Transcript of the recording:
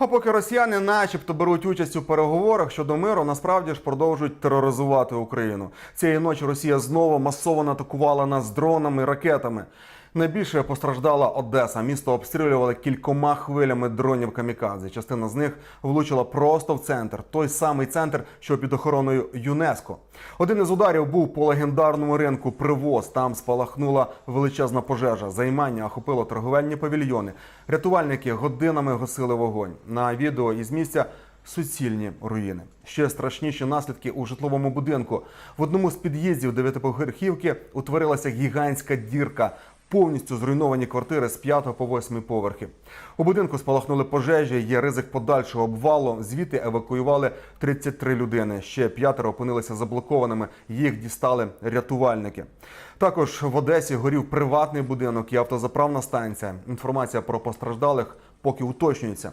А поки росіяни, начебто, беруть участь у переговорах щодо миру, насправді ж продовжують тероризувати Україну. Цієї ночі Росія знову масово атакувала нас дронами, ракетами. Найбільше постраждала Одеса. Місто обстрілювали кількома хвилями дронів камікадзе. Частина з них влучила просто в центр, той самий центр, що під охороною ЮНЕСКО. Один із ударів був по легендарному ринку Привоз. Там спалахнула величезна пожежа. Займання охопило торговельні павільйони. Рятувальники годинами гасили вогонь. На відео із місця суцільні руїни. Ще страшніші наслідки у житловому будинку. В одному з під'їздів дев'ятиповерхівки утворилася гігантська дірка. Повністю зруйновані квартири з 5 по 8 поверхи. У будинку спалахнули пожежі. Є ризик подальшого обвалу. Звідти евакуювали 33 людини. Ще п'ятеро опинилися заблокованими. Їх дістали рятувальники. Також в Одесі горів приватний будинок і автозаправна станція. Інформація про постраждалих поки уточнюється.